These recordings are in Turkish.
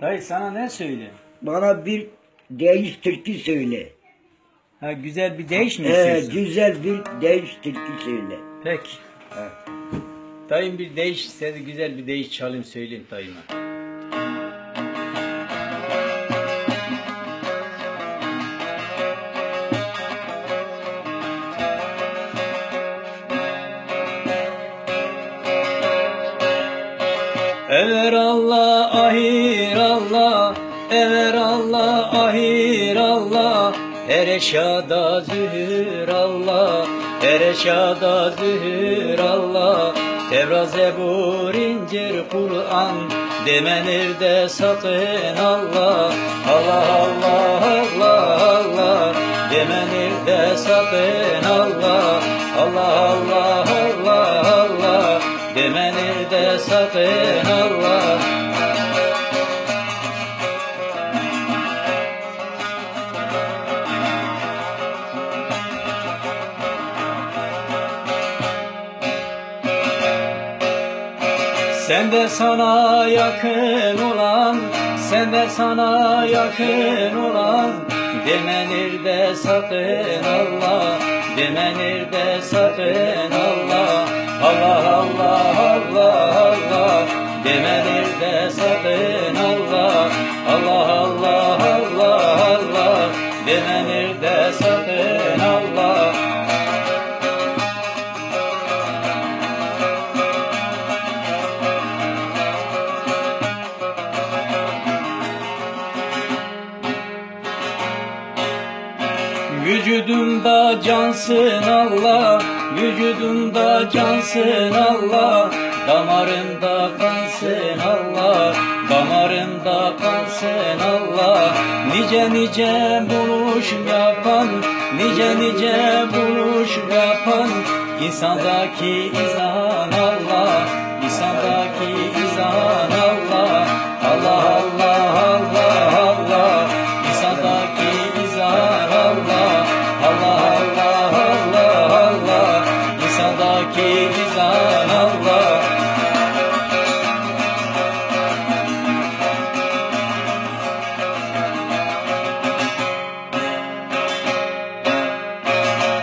Dayı sana ne söyle? Bana bir değiş türkü söyle. Ha güzel bir değiş mi Ee, istiyorsun? güzel bir değiş türkü söyle. Peki. Dayım bir değiş istedi, güzel bir değiş çalayım söyleyeyim dayıma. Ever Allah, ahir her eşyada zühür Allah, her eşyada zühür Allah. Tevrat, Zebur, İncil, Kur'an, demenir de sakın Allah, Allah, Allah, Allah, Allah, demenir de sakın Allah, Allah, Allah, Allah, Allah, demenir de sakın Allah. Sen de sana yakın olan, sen de sana yakın olan Demenir de sakın Allah, demenir de sakın Allah. Allah Allah Allah Allah Demenir Vücudumda cansın Allah, vücudumda cansın Allah, damarımda kansın Allah, damarımda kansın Allah. Nice nice buluşum yapan, nice nice buluşum yapan, insandaki izan Allah,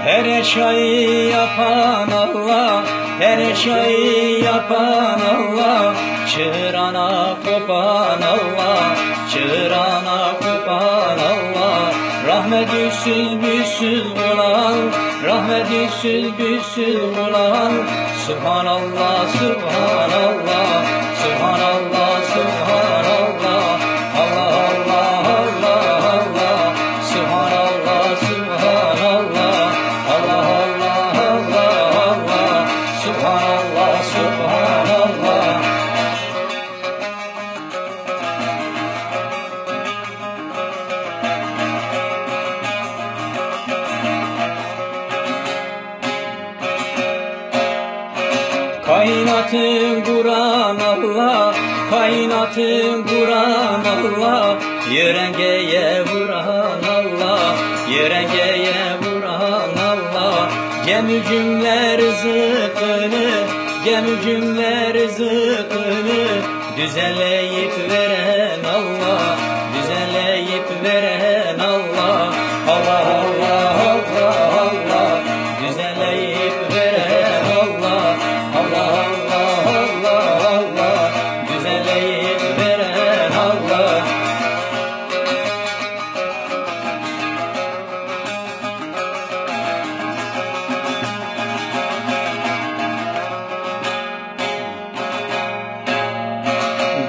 Her eşyayı yapan Allah, her eşyayı yapan Allah, çığırana kopan Allah, çığırana kopan Allah, rahmet yüksüz büsüz olan, rahmet yüksüz büsüz olan, Subhanallah, Subhanallah, Subhanallah, Kainatın Kur'an Allah, kainatın Kur'an Allah, yörengeye vuran Allah, yörengeye vuran Allah, cemü cümle rızkını, cemü cümle rızkını, düzenleyip veren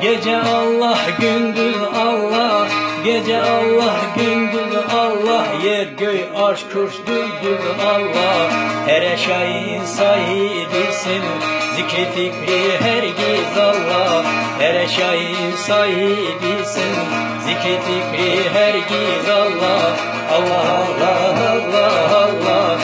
Gece Allah, gündüz Allah, gece Allah, gündüz Allah, yer göy arş kürsüdür Allah. Her eşyayın sahibisin, zikri fikri hergiz Allah. Her eşyayın sahibisin, zikri fikri hergiz Allah. Allah Allah Allah